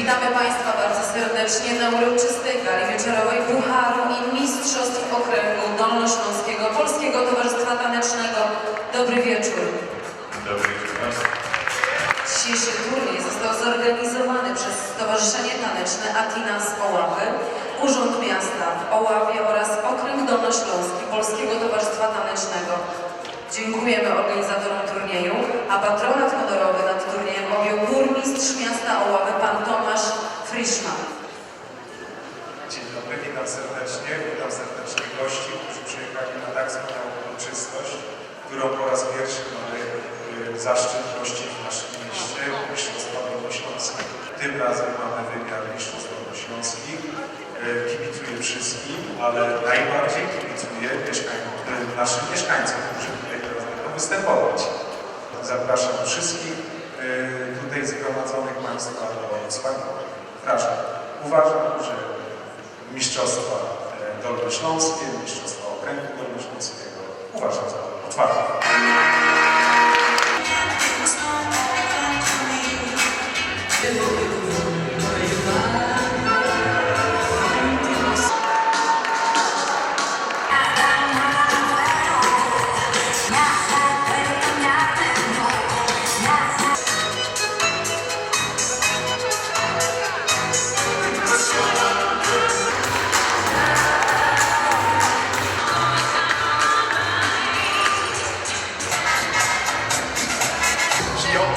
Witamy Państwa bardzo serdecznie na uroczystej gali wieczorowej Pucharu i Mistrzostw Okręgu Dolnośląskiego Polskiego Towarzystwa Tanecznego. Dobry wieczór. Dobry wieczór Państwu. Dzisiejszy turniej został zorganizowany przez Stowarzyszenie Taneczne Atinas Oławy, Urząd Miasta w Oławie oraz Okręg Dolnośląski Polskiego Towarzystwa Tanecznego. Dziękujemy organizatorom turnieju, a patronat honorowy dobry, witam serdecznie. Witam serdecznie gości, którzy przyjechali na tak wspaniałą uroczystość, którą po raz pierwszy mamy y, zaszczyt gościć w naszym mieście Mistrzostwa Dolnośląskich. Tym razem mamy wymiar Mistrzostw Dolnośląskich. Y, Kibicuję wszystkim, ale najbardziej kibicuję mieszkań, y, naszym mieszkańcom, którzy tutaj teraz będą występować. Zapraszam wszystkich tutaj zgromadzonych Państwa do wspaniałych wrażeń. Uważam, że Mistrzostwa e, Dolnośląskie, Mistrzostwa Okręgu Dolnośląskiego uważam za otwarte.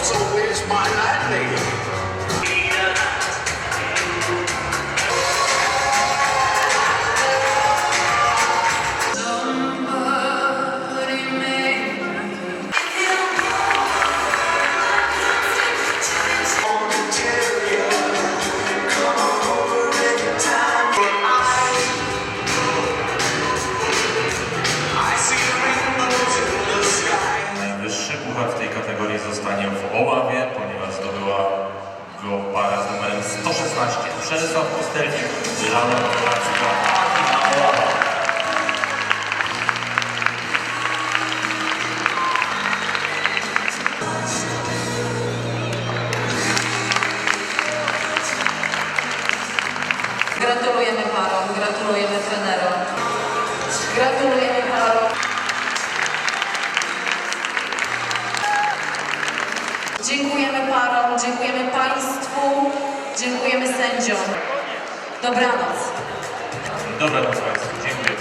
so where's my landlady? W tej kategorii zostanie w Oławie, ponieważ zdobyła go para z numerem 116. Przemysław Pustelnik, Lana Polacka, Adina Oława. Gratulujemy parom, gratulujemy trenerom. Gratulujemy Dziękujemy parom, dziękujemy Państwu, dziękujemy sędziom. Dobranoc. Dobranoc Państwu, dziękuję.